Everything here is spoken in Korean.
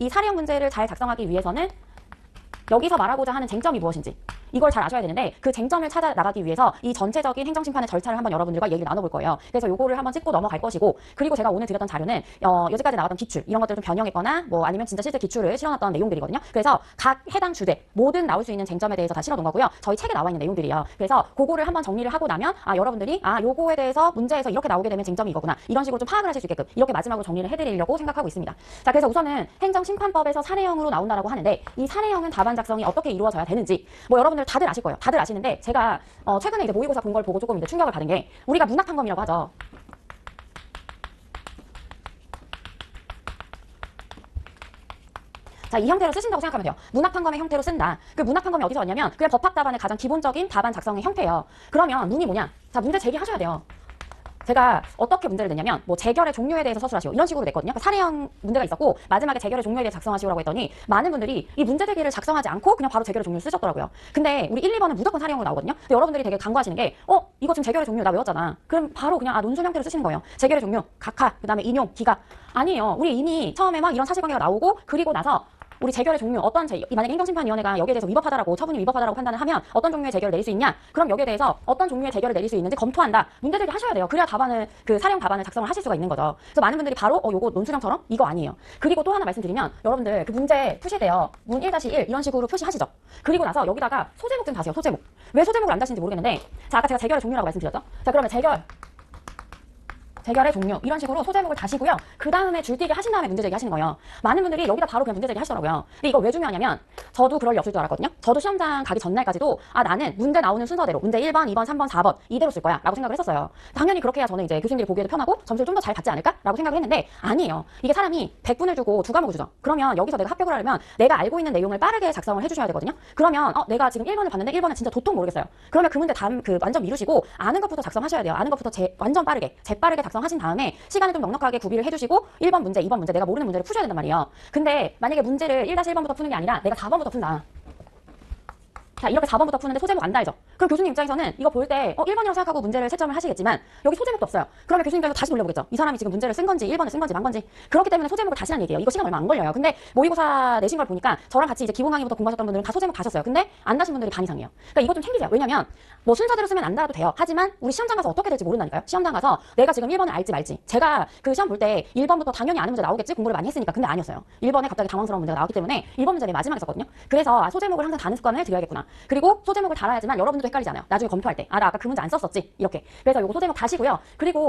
이 사례형 문제를 잘 작성하기 위해서는 여기서 말하고자 하는 쟁점이 무엇인지 이걸 잘 아셔야 되는데 그 쟁점을 찾아 나가기 위해서 이 전체적인 행정심판의 절차를 한번 여러분들과 얘기를 나눠볼 거예요. 그래서 요거를 한번 찍고 넘어갈 것이고 그리고 제가 오늘 드렸던 자료는 어, 여지까지 나왔던 기출 이런 것들을 좀 변형했거나 뭐 아니면 진짜 실제 기출을 실어놨던 내용들이거든요. 그래서 각 해당 주제 모든 나올 수 있는 쟁점에 대해서 다 실어놓은 거고요. 저희 책에 나와 있는 내용들이에요. 그래서 그거를 한번 정리를 하고 나면 아 여러분들이 아 요거에 대해서 문제에서 이렇게 나오게 되면 쟁점이 이거구나 이런 식으로 좀 파악을 하실 수 있게끔 이렇게 마지막으로 정리를 해드리려고 생각하고 있습니다. 자 그래서 우선은 행정심판법에서 사례형으로 나온다라고 하는데 이 사례형은 답안 작성이 어떻게 이루어져야 되는지 뭐 여러분들 다들 아실 거예요. 다들 아시는데 제가 어, 최근에 이제 모의고사 본 걸 보고 조금 이제 충격을 받은 게 우리가 문학 탐검이라고 하죠. 자, 이 형태로 쓰신다고 생각하면 돼요. 문학판검의 형태로 쓴다. 그 문학판검이 어디서 왔냐면 그냥 법학 답안의 가장 기본적인 답안 작성의 형태예요. 그러면 문이 뭐냐? 자, 문제 제기하셔야 돼요. 제가 어떻게 문제를 냈냐면 뭐 재결의 종류에 대해서 서술하시오 이런 식으로 냈거든요. 그러니까 사례형 문제가 있었고 마지막에 재결의 종류에 대해 작성하시오라고 했더니 많은 분들이 이 문제 제기를 작성하지 않고 그냥 바로 재결의 종류를 쓰셨더라고요. 근데 우리 1, 2번은 무조건 사례형으로 나오거든요. 근데 여러분들이 되게 간과하시는 게 어, 이거 지금 재결의 종류 나 외웠잖아. 그럼 바로 그냥 아 논술 형태로 쓰시는 거예요. 재결의 종류, 각하, 그다음에 인용, 기가 아니에요. 우리 이미 처음에 막 이런 사실관계가 나오고 그리고 나서 우리 재결의 종류 어떤 재 만약에 행정심판위원회가 여기에 대해서 위법하다라고 처분이 위법하다라고 판단을 하면 어떤 종류의 재결을 내릴 수 있냐? 그럼 여기에 대해서 어떤 종류의 재결을 내릴 수 있는지 검토한다. 문제 제기 하셔야 돼요. 그래야 답안을 그 사령 답안을 작성을 하실 수가 있는 거죠. 그래서 많은 분들이 바로 어 요거 논술형처럼 이거 아니에요. 그리고 또 하나 말씀드리면 여러분들 그 문제 때요. 문1-1 이런 식으로 표시하시죠. 그리고 나서 여기다가 소제목 좀 다세요. 소제목. 왜 소제목을 안 다시는지 모르겠는데 자 아까 제가 재결의 종류라고 말씀드렸죠. 자 그러면 재결 재결의 종류 이런 식으로 소제목을 다시고요. 그 다음에 줄뛰기 하신 다음에 문제제기 하시는 거예요. 많은 분들이 여기다 바로 그냥 문제제기 하시더라고요. 근데 이거 왜 중요하냐면 저도 그럴 리 없을 줄 알았거든요. 저도 시험장 가기 전날까지도 아 나는 문제 나오는 순서대로 문제 1번, 2번, 3번, 4번 이대로 쓸 거야 라고 생각을 했었어요. 당연히 그렇게 해야 저는 이제 교수님들이 보기에도 편하고 점수를 좀 더 잘 받지 않을까? 라고 생각을 했는데 아니에요. 이게 사람이 100분을 주고 두 과목을 주죠. 그러면 여기서 내가 합격을 하려면 내가 알고 있는 내용을 빠르게 작성을 해주셔야 되거든요. 그러면 어, 내가 지금 1번을 봤는데 1번은 진짜 도통 모르겠어요. 그러면 그 문제 다음 그 완전 미루시고 아는 것부터 작성하셔야 돼요. 아는 것부터 제, 완전 빠르게 재빠르게 작성 하신 다음에 시간을 좀 넉넉하게 구비를 해주시고 1번 문제, 2번 문제 내가 모르는 문제를 푸셔야 된단 말이에요. 근데 만약에 문제를 1-1번부터 푸는 게 아니라 내가 4번부터 푼다. 자, 이렇게 4번부터 푸는데 소제목 안 달죠? 그럼 교수님 입장에서는 이거 볼 때, 어, 1번이라고 생각하고 문제를 채점을 하시겠지만, 여기 소제목도 없어요. 그러면 교수님 입장에서 다시 돌려보겠죠? 이 사람이 지금 문제를 쓴 건지, 1번을 쓴 건지, 만 건지. 그렇기 때문에 소제목을 다시 한 얘기예요. 이거 시간 얼마 안 걸려요. 근데 모의고사 내신 걸 보니까 저랑 같이 이제 기본 강의부터 공부하셨던 분들은 다 소제목 다셨어요. 근데 안 다신 분들이 반 이상이에요. 그러니까 이거 좀 챙기세요. 왜냐면, 뭐 순서대로 쓰면 안 달아도 돼요. 하지만, 우리 시험장 가서 어떻게 될지 모른다니까요. 시험장 가서 내가 지금 1번을 알지 말지. 제가 그 시험 볼 때 1번부터 당연히 아는 문제 나오겠지? 공부를 많이 했으니까. 근데 아니었어요. 1번에 갑자기 당황스러운 문제가 나왔기 때문에 1번 문제 맨 마지막에 썼거든요. 그래서 아, 소제목을 항상 다는 습관을 들여야겠구나. 그리고 소제목을 달아야지만 여러분들도 헷갈리지 않아요. 나중에 검토할 때. 아, 나 아까 그 문제 안 썼었지. 이렇게. 그래서 요거 소제목 다시고요. 그리고